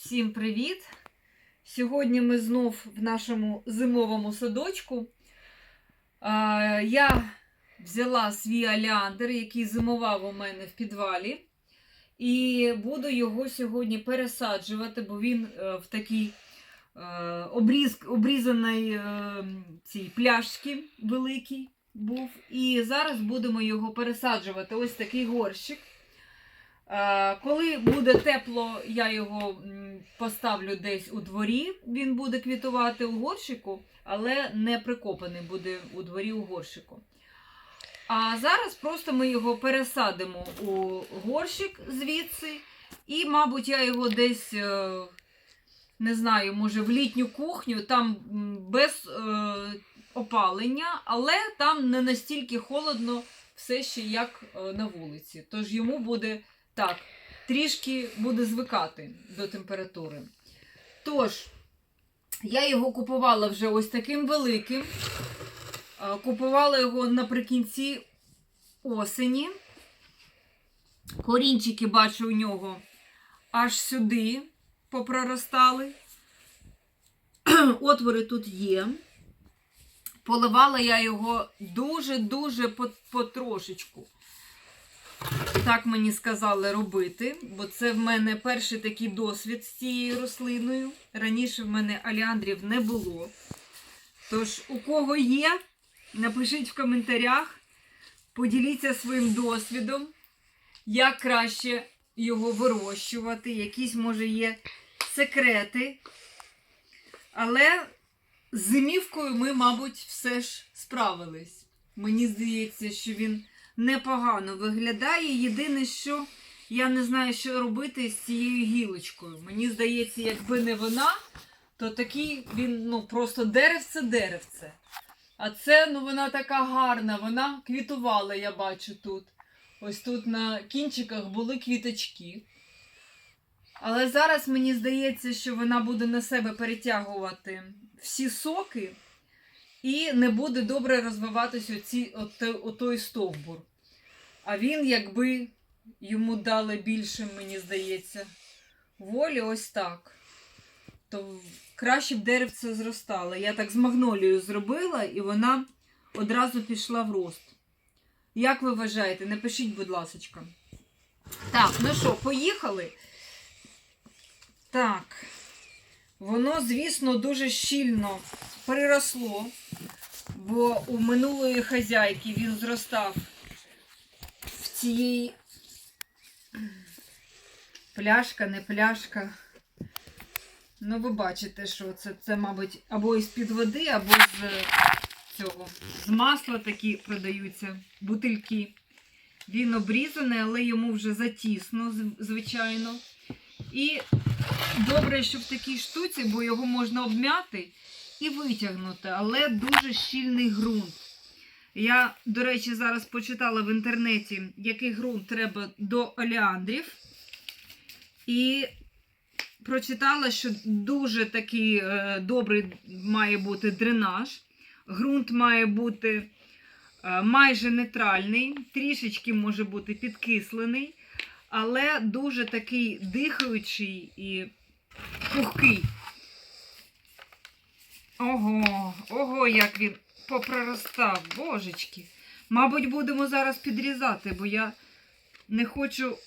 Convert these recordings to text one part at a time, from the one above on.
Всім привіт! Сьогодні ми знов в нашому зимовому садочку. Я взяла свій аліандр, який зимував у мене в підвалі, і буду його сьогодні пересаджувати, бо він е, в такій е, обріз, обрізаної е, цій пляшці великій був. І зараз будемо його пересаджувати. Ось такий горщик. Е, Коли буде тепло, я його поставлю десь у дворі. Він буде квітувати у горщику, але не прикопаний буде у дворі у горщику. А зараз просто ми його пересадимо у горщик звідси, і, мабуть, я його десь, е, не знаю, може, в літню кухню, там без е, опалення, але там не настільки холодно все ще як на вулиці. Тож йому буде так, трішки буде звикати до температури. Тож, я його купувала вже ось таким великим. Купувала його наприкінці осені. Корінчики бачу у нього аж сюди попроростали. Отвори тут є. Поливала я його дуже-дуже по- потрошечку. Так мені сказали робити, бо це в мене перший такий досвід з цією рослиною. Раніше в мене аліандрів не було. Тож, у кого є, напишіть в коментарях, поділіться своїм досвідом, як краще його вирощувати, якісь, може, є секрети. Але з зимівкою ми, мабуть, все ж справились. Мені здається, що він непогано виглядає. Єдине, що я не знаю, що робити з цією гілочкою. Мені здається, якби не вона, то такий він ну, просто деревце-деревце. А це ну, вона така гарна, вона квітувала, я бачу тут. Ось тут на кінчиках були квіточки. Але зараз мені здається, що вона буде на себе перетягувати всі соки і не буде добре розвиватися оці, оте- отой стовбур. А він, якби йому дали більше, мені здається, волі ось так. То краще б деревце зростало. Я так з магнолією зробила, і вона одразу пішла в рост. Як ви вважаєте? Напишіть, будь ласка. Так, ну що, поїхали? Так. Воно, звісно, дуже щільно приросло, бо у минулої хазяйки він зростав цієї пляшка, не пляшка. Ну, ви бачите, що це, це мабуть, або із-під води, або з е, цього. З масла такі продаються бутильки. Він обрізаний, але йому вже затісно, звичайно. І добре, що в такій штуці, бо його можна обмяти і витягнути, але дуже щільний ґрунт. Я, до речі, зараз почитала в інтернеті, який ґрунт треба до олеандрів. І прочитала, що дуже такий е, добрий має бути дренаж. Ґрунт має бути е, майже нейтральний, трішечки може бути підкислений, але дуже такий дихаючий і пухкий. Ого, ого, як він попроростав, божечки. Мабуть, будемо зараз підрізати, бо я не хочу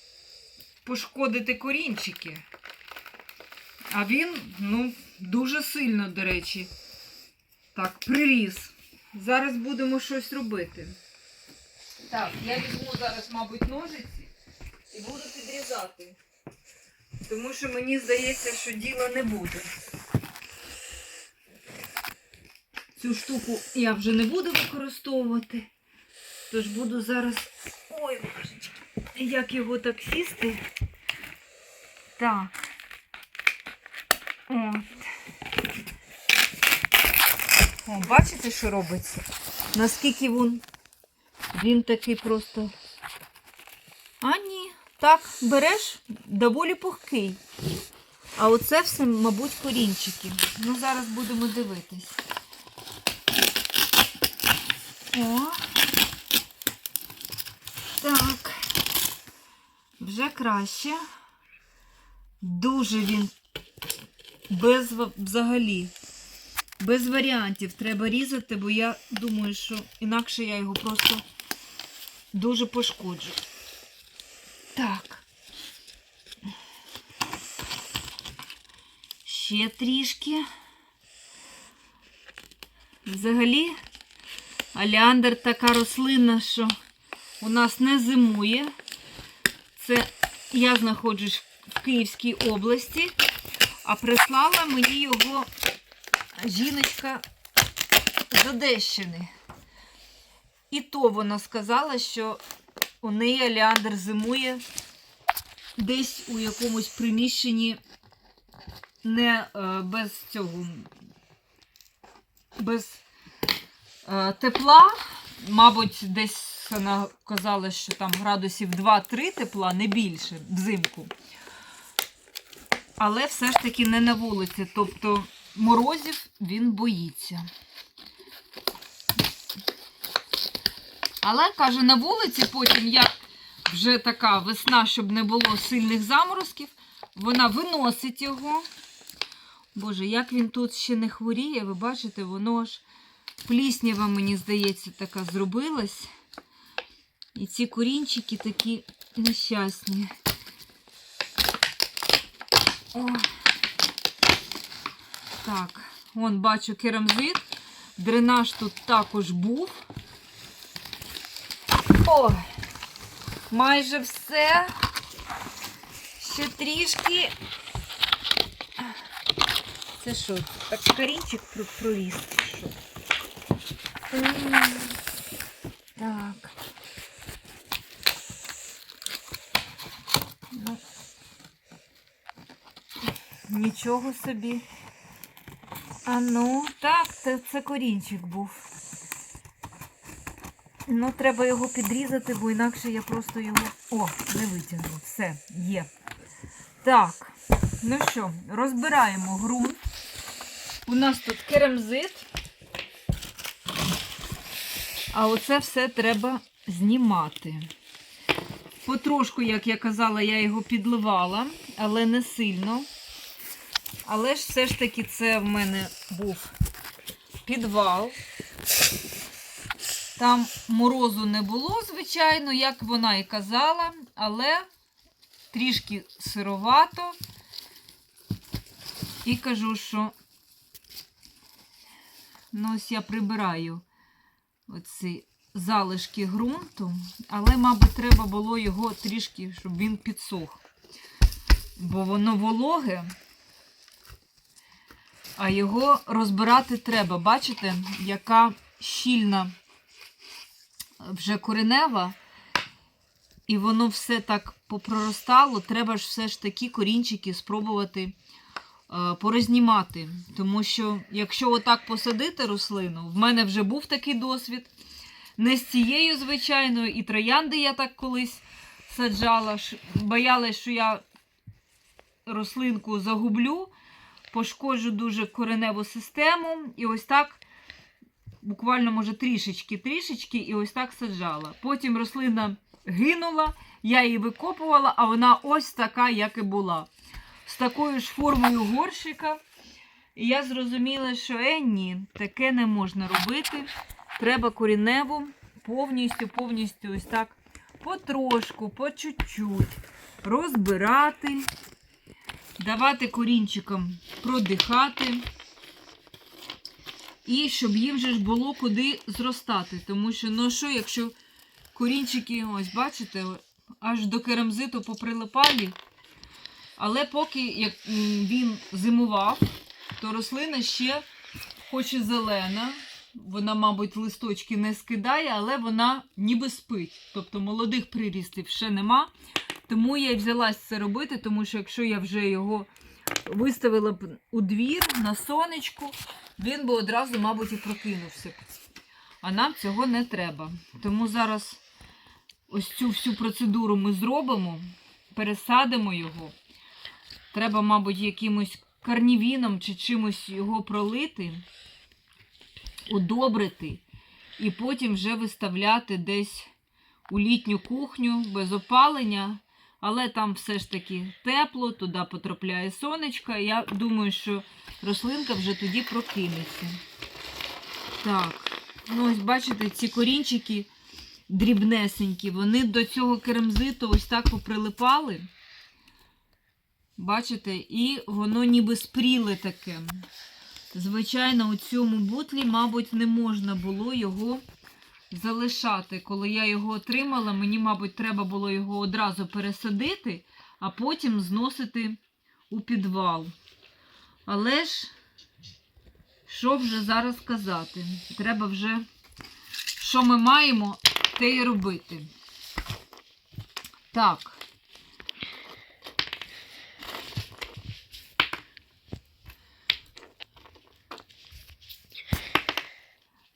пошкодити корінчики. А він, ну, дуже сильно, до речі, так, приріс. Зараз будемо щось робити. Так, я візьму зараз, мабуть, ножиці і буду підрізати. Тому що мені здається, що діла не буде. Цю штуку я вже не буду використовувати. Тож буду зараз. Ой, божечки, як його так сісти. Так. От. О, бачите, що робиться? Наскільки він, він такий просто. А ні, так, береш доволі пухкий. А оце все, мабуть, корінчики. Ну, зараз будемо дивитись. О. Так. Вже краще. Дуже він без взагалі. Без варіантів треба різати, бо я думаю, що інакше я його просто дуже пошкоджу. Так. Ще трішки. Взагалі, аліандр така рослина, що у нас не зимує. Це я знаходжусь в Київській області, а прислала мені його жіночка з Одещини. І то вона сказала, що у неї аліандр зимує десь у якомусь приміщенні не е, без цього, без тепла. Мабуть, десь вона казала, що там градусів 2-3 тепла, не більше взимку. Але все ж таки не на вулиці. Тобто морозів він боїться. Але каже, на вулиці потім, як вже така весна, щоб не було сильних заморозків, вона виносить його. Боже, як він тут ще не хворіє, ви бачите, воно ж пліснява, мені здається, така зробилась. І ці корінчики такі нещасні. О. Так, вон бачу керамзит. Дренаж тут також був. О, майже все. Ще трішки. Це що? Так корінчик про- проліз. Що? Так. Нічого собі. А ну, так, це, це корінчик був. Ну, треба його підрізати, бо інакше я просто його. О, не витягну. Все, є. Так, ну що, розбираємо ґрунт. У нас тут керамзит. А оце все треба знімати. Потрошку, як я казала, я його підливала, але не сильно. Але ж все ж таки це в мене був підвал. Там морозу не було, звичайно, як вона і казала, але трішки сировато. І кажу, що ну, ось я прибираю оці залишки ґрунту, але, мабуть, треба було його трішки, щоб він підсох. Бо воно вологе, а його розбирати треба. Бачите, яка щільна вже коренева, і воно все так попроростало. Треба ж все ж таки корінчики спробувати порознімати. Тому що, якщо отак посадити рослину, в мене вже був такий досвід. Не з цією, звичайною, і троянди я так колись саджала. Боялась, що я рослинку загублю, пошкоджу дуже кореневу систему. І ось так, буквально, може, трішечки-трішечки, і ось так саджала. Потім рослина гинула, я її викопувала, а вона ось така, як і була. З такою ж формою горщика. І я зрозуміла, що е, ні, таке не можна робити. Треба коріневу повністю, повністю ось так потрошку, по чуть-чуть розбирати, давати корінчикам продихати. І щоб їм же ж було куди зростати. Тому що, ну що, якщо корінчики, ось бачите, аж до керамзиту поприлипалі. Але поки як він зимував, то рослина ще хоч і зелена, вона, мабуть, листочки не скидає, але вона ніби спить. Тобто молодих прирістів ще нема. Тому я й взялась це робити, тому що якщо я вже його виставила б у двір на сонечку, він би одразу, мабуть, і прокинувся. А нам цього не треба. Тому зараз ось цю всю процедуру ми зробимо, пересадимо його. Треба, мабуть, якимось карнівіном чи чимось його пролити, удобрити, і потім вже виставляти десь у літню кухню без опалення Але там все ж таки тепло, туди потрапляє сонечко. Я думаю, що рослинка вже тоді прокинеться. Так, ну ось бачите, ці корінчики дрібнесенькі, вони до цього керамзиту ось так поприлипали. Бачите, і воно ніби спріле таке. Звичайно, у цьому бутлі, мабуть, не можна було його залишати. Коли я його отримала, мені, мабуть, треба було його одразу пересадити, а потім зносити у підвал. Але ж, що вже зараз казати? Треба вже, що ми маємо, те й робити. Так.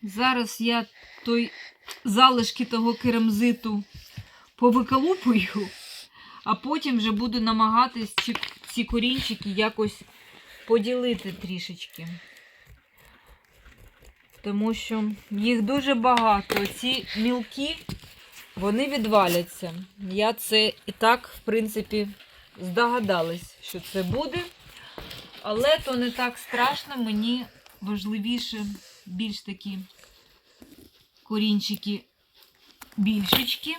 Зараз я той залишки того керамзиту повиколупую, а потім вже буду намагатись ці, корінчики якось поділити трішечки. Тому що їх дуже багато. Ці мілкі, вони відваляться. Я це і так, в принципі, здогадалась, що це буде. Але то не так страшно, мені важливіше більш такі корінчики більшечки.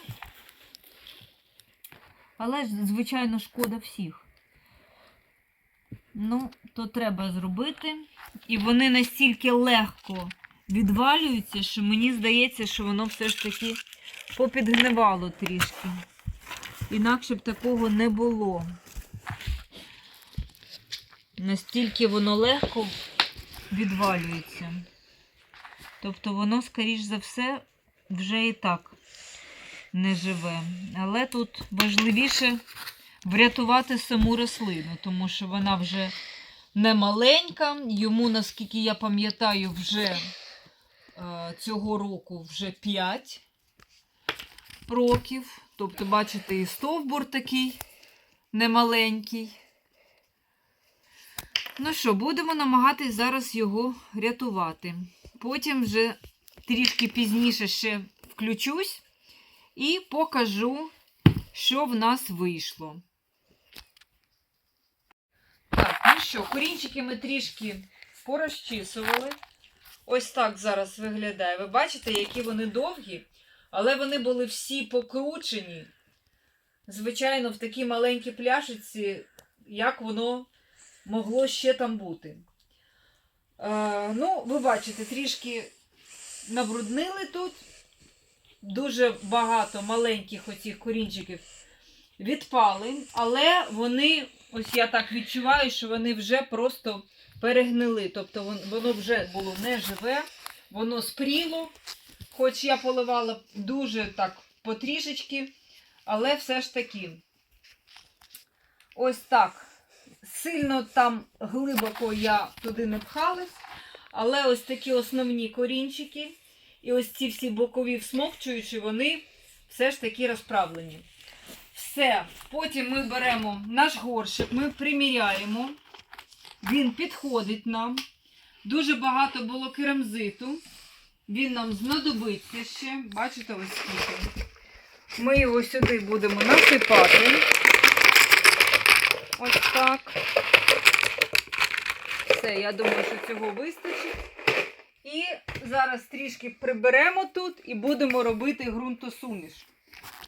Але звичайно, шкода всіх. Ну, то треба зробити. І вони настільки легко відвалюються, що мені здається, що воно все ж таки попідгнивало трішки. Інакше б такого не було. Настільки воно легко відвалюється. Тобто воно, скоріш за все, вже і так не живе. Але тут важливіше врятувати саму рослину, тому що вона вже не маленька. Йому, наскільки я пам'ятаю, вже е, цього року вже 5 років. Тобто, бачите, і стовбур такий немаленький. Ну що, будемо намагатись зараз його рятувати. Потім вже трішки пізніше ще включусь і покажу, що в нас вийшло. Так, ну що, корінчики ми трішки порозчісували. Ось так зараз виглядає. Ви бачите, які вони довгі, але вони були всі покручені. Звичайно, в такій маленькій пляшиці, як воно могло ще там бути. Е, ну, ви бачите, трішки набруднили тут. Дуже багато маленьких оцих корінчиків відпали, але вони, ось я так відчуваю, що вони вже просто перегнили. Тобто воно вже було не живе, воно спріло, хоч я поливала дуже так потрішечки, але все ж таки. Ось так. Сильно там глибоко я туди не пхалась, але ось такі основні корінчики і ось ці всі бокові всмокчуючі, вони все ж таки розправлені. Все, потім ми беремо наш горщик, ми приміряємо. Він підходить нам. Дуже багато було керамзиту. Він нам знадобиться ще. Бачите, ось скільки. Ми його сюди будемо насипати. Так. Все, я думаю, що цього вистачить. І зараз трішки приберемо тут і будемо робити ґрунтосуміш.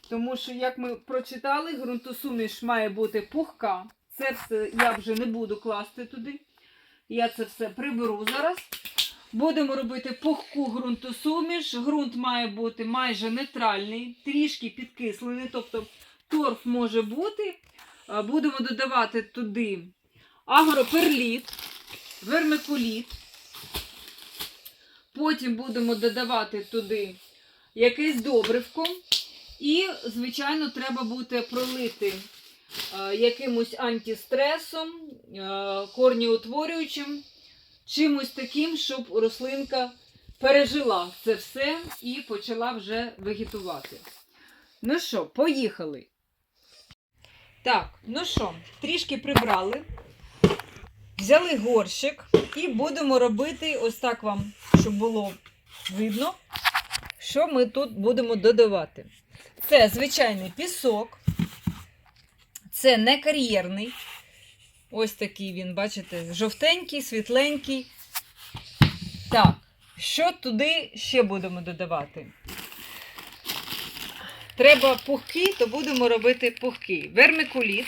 Тому що, як ми прочитали, ґрунтосуміш має бути пухка. Це все я вже не буду класти туди. Я це все приберу зараз. Будемо робити пухку ґрунтосуміш. Ґрунт має бути майже нейтральний, трішки підкислений, тобто торф може бути. Е, Будемо додавати туди агроперліт, вермикуліт. Потім будемо додавати туди якесь добривко. І, звичайно, треба буде пролити е, якимось антистресом, е, корніутворюючим, чимось таким, щоб рослинка пережила це все і почала вже вегетувати. Ну що, поїхали. Так, ну що, трішки прибрали. Взяли горщик і будемо робити ось так вам, щоб було видно, що ми тут будемо додавати. Це звичайний пісок. Це не кар'єрний. Ось такий він, бачите, жовтенький, світленький. Так, що туди ще будемо додавати? Треба пухкий, то будемо робити пухкий. Вермикуліт.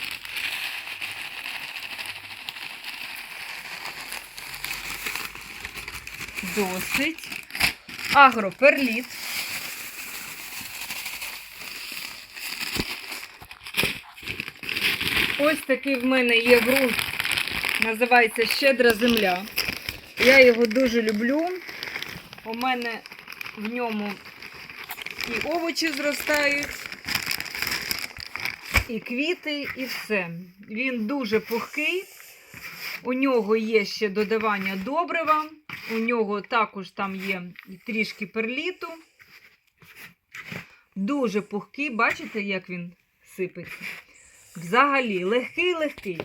Досить. Агроперліт. Ось такий в мене є ґрунт, називається Щедра земля. Я його дуже люблю. У мене в ньому і овочі зростають, і квіти, і все. Він дуже пухкий. У нього є ще додавання добрива. У нього також там є трішки перліту. Дуже пухкий, бачите, як він сипеться? Взагалі, легкий-легкий.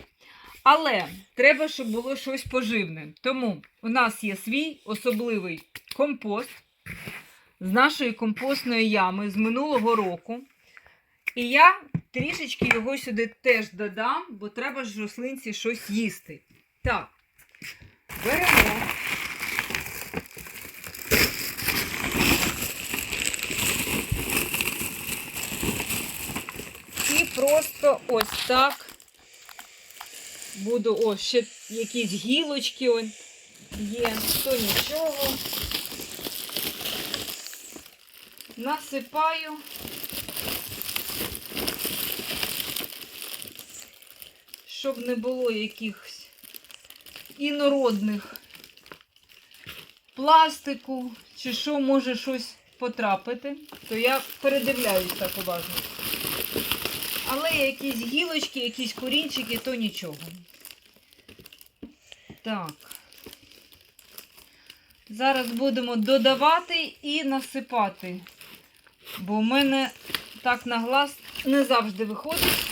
Але треба, щоб було щось поживне. Тому у нас є свій особливий компост з нашої компостної ями з минулого року. І я трішечки його сюди теж додам, бо треба ж рослинці щось їсти. Так, беремо. І просто ось так буду, о, ще якісь гілочки є, то нічого. Насипаю. Щоб не було якихось інородних пластику, чи що може щось потрапити, то я передивляюсь так уважно. Але якісь гілочки, якісь корінчики, то нічого. Так. Зараз будемо додавати і насипати. Бо в мене так на глаз не завжди виходить.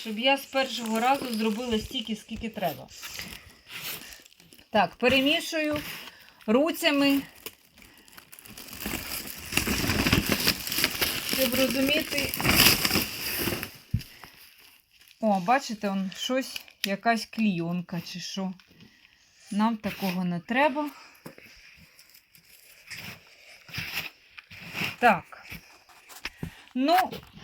Щоб я з першого разу зробила стільки, скільки треба. Так, перемішую руцями. Щоб розуміти. О, бачите, он щось, якась клійонка чи що. Нам такого не треба. Так. Ну,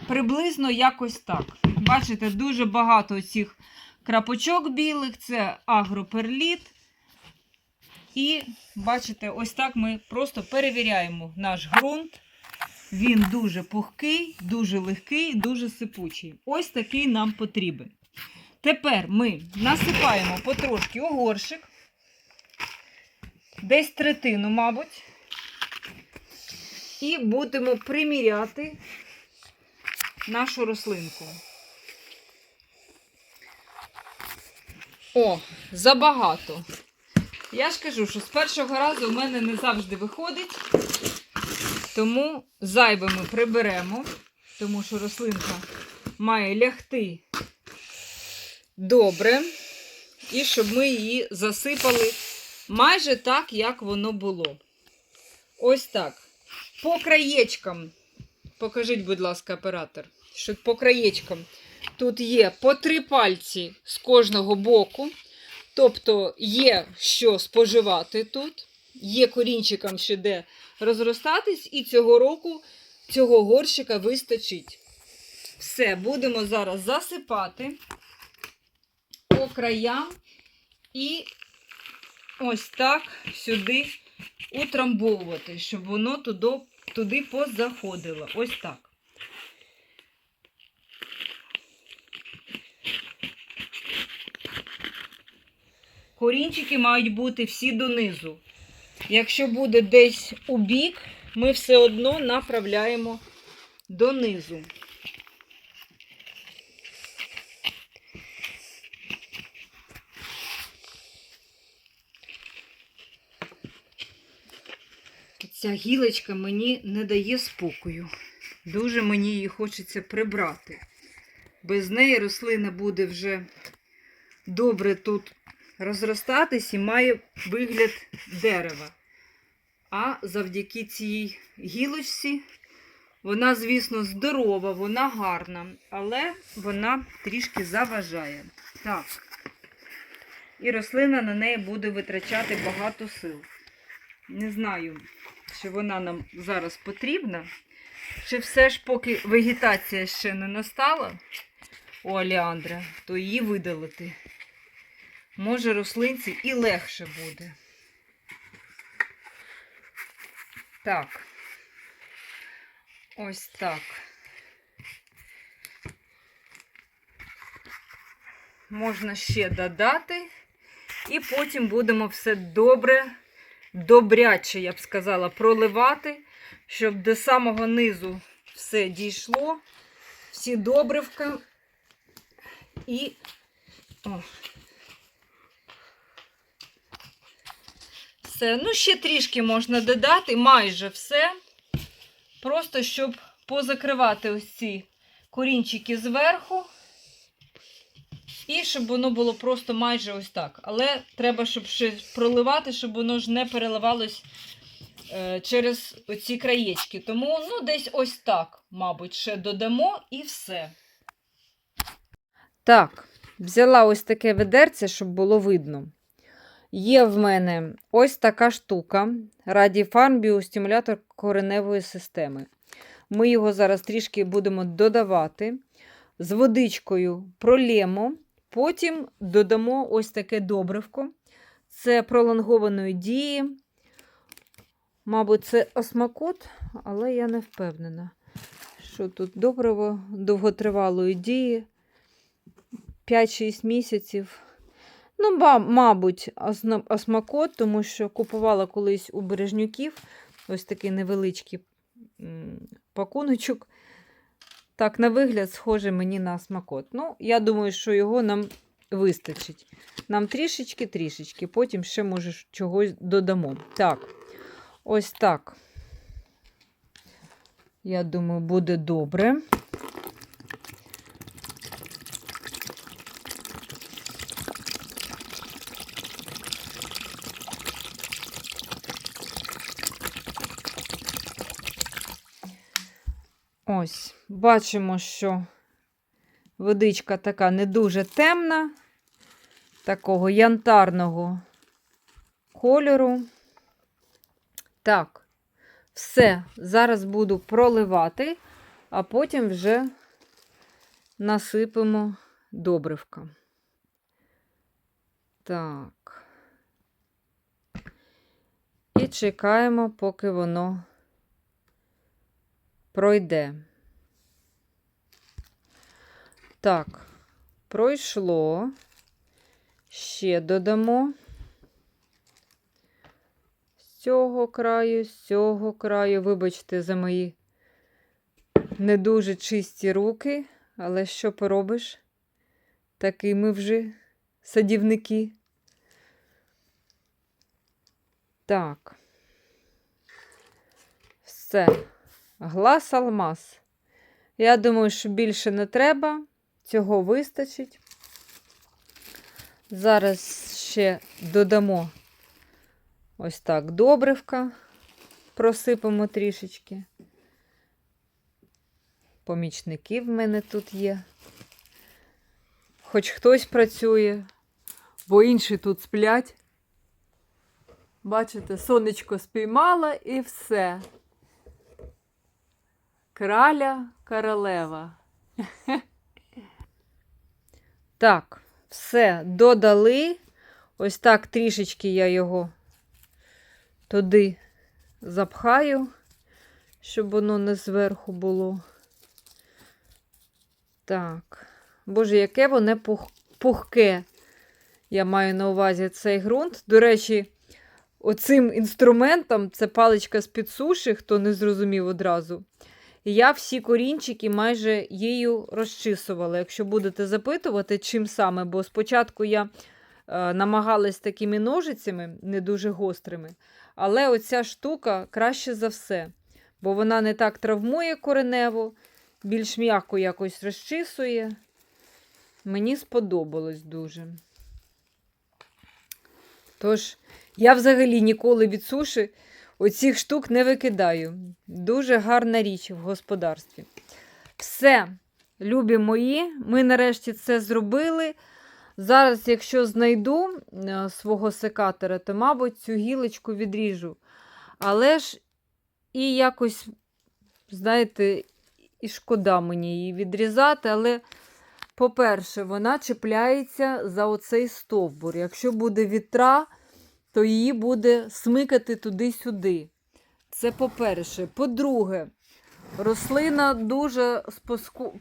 приблизно якось так. Бачите, дуже багато цих крапочок білих, це агроперліт. І, бачите, ось так ми просто перевіряємо наш ґрунт. Він дуже пухкий, дуже легкий, дуже сипучий. Ось такий нам потрібен. Тепер ми насипаємо потрошки у десь третину, мабуть, і будемо приміряти нашу рослинку. О, забагато. Я ж кажу, що з першого разу в мене не завжди виходить. Тому зайве ми приберемо, тому що рослинка має лягти добре. І щоб ми її засипали майже так, як воно було. Ось так. По краєчкам. Покажіть, будь ласка, оператор, що по краєчкам тут є по три пальці з кожного боку. Тобто є що споживати тут, є корінчикам ще де розростатись, і цього року цього горщика вистачить. Все, будемо зараз засипати по краям і ось так сюди утрамбовувати, щоб воно туди, туди позаходило. Ось так. Корінчики мають бути всі донизу. Якщо буде десь у бік, ми все одно направляємо донизу. Ця гілочка мені не дає спокою. Дуже мені її хочеться прибрати. Без неї рослина буде вже добре тут розростатись і має вигляд дерева. А завдяки цій гілочці Вона, звісно, здорова, вона гарна, але вона трішки заважає. Так. І рослина на неї буде витрачати багато сил. Не знаю, чи вона нам зараз потрібна, чи все ж поки вегетація ще не настала у Аліандра, то її видалити. Може, рослинці і легше буде. Так. Ось так. Можна ще додати. І потім будемо все добре, добряче, я б сказала, проливати, щоб до самого низу все дійшло. Всі добривка. І. О. Все. Ну, ще трішки можна додати, майже все. Просто щоб позакривати ось ці корінчики зверху. І щоб воно було просто майже ось так. Але треба, щоб ще проливати, щоб воно ж не переливалось е, через оці краєчки. Тому ну, десь ось так, мабуть, ще додамо і все. Так, взяла ось таке ведерце, щоб було видно. Є в мене ось така штука Радіфарм біостимулятор кореневої системи. Ми його зараз трішки будемо додавати. З водичкою пролємо, потім додамо ось таке добривко. Це пролонгованої дії. Мабуть, це осмакот, але я не впевнена, що тут добриво довготривалої дії 5-6 місяців. Ну, мабуть, осмакот, тому що купувала колись у бережнюків ось такий невеличкий пакуночок. Так, на вигляд, схоже мені на смакот. Ну, я думаю, що його нам вистачить. Нам трішечки-трішечки, потім ще, може, чогось додамо. Так, ось так. Я думаю, буде добре. Ось, бачимо, що водичка така не дуже темна, такого янтарного кольору. Так, все, зараз буду проливати, а потім вже насипемо добривка. Так. І чекаємо, поки воно пройде. Так, пройшло. Ще додамо. З цього краю, з цього краю. Вибачте за мої не дуже чисті руки, але що поробиш? Такі ми вже садівники. Так. Все. Глас алмаз. Я думаю, що більше не треба. Цього вистачить. Зараз ще додамо ось так добривка, просипемо трішечки. Помічники в мене тут є. Хоч хтось працює, бо інші тут сплять. Бачите, сонечко спіймала і все. Краля королева. Так, все, додали. Ось так трішечки я його туди запхаю, щоб воно не зверху було. Так. Боже, яке воно пух... пухке. Я маю на увазі цей ґрунт. До речі, оцим інструментом це паличка з-під суші, хто не зрозумів одразу. Я всі корінчики майже її розчисувала. Якщо будете запитувати, чим саме, бо спочатку я е, намагалась такими ножицями, не дуже гострими. Але оця штука краще за все, бо вона не так травмує коренево, більш м'яко якось розчисує. Мені сподобалось дуже. Тож, я взагалі ніколи від суші оцих штук не викидаю. Дуже гарна річ в господарстві. Все, любі мої, ми нарешті це зробили. Зараз, якщо знайду е, свого секатора, то, мабуть, цю гілочку відріжу. Але ж і якось, знаєте, і шкода мені її відрізати. Але, по-перше, вона чіпляється за оцей стовбур. Якщо буде вітра, то її буде смикати туди-сюди. Це по-перше. По-друге, рослина дуже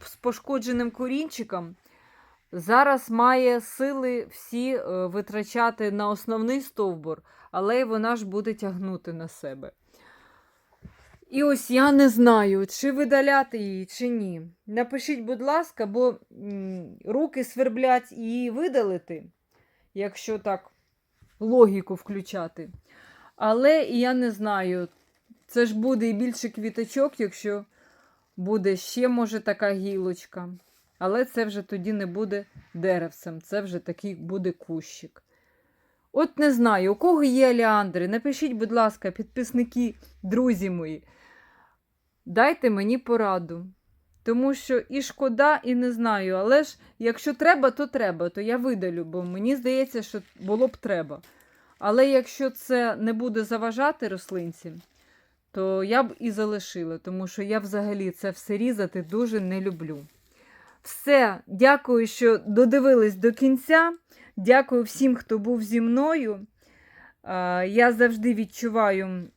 з пошкодженим корінчиком. Зараз має сили всі е, витрачати на основний стовбур, але вона ж буде тягнути на себе. І ось я не знаю, чи видаляти її, чи ні. Напишіть, будь ласка, бо руки сверблять її видалити, якщо так логіку включати. Але я не знаю, це ж буде і більше квіточок, якщо буде ще, може, така гілочка. Але це вже тоді не буде деревцем, це вже такий буде кущик. От не знаю, у кого є аліандри, напишіть, будь ласка, підписники, друзі мої. Дайте мені пораду. Тому що і шкода, і не знаю. Але ж якщо треба, то треба, то я видалю, бо мені здається, що було б треба. Але якщо це не буде заважати рослинці, то я б і залишила, тому що я взагалі це все різати дуже не люблю. Все, дякую, що додивились до кінця. Дякую всім, хто був зі мною. Я завжди відчуваю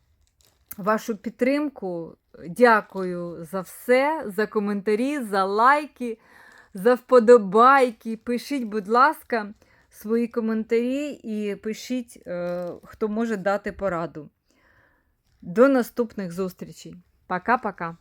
вашу підтримку. Дякую за все, за коментарі, за лайки, за вподобайки. Пишіть, будь ласка, свої коментарі і пишіть, е, хто може дати пораду. До наступних зустрічей. Пока-пока.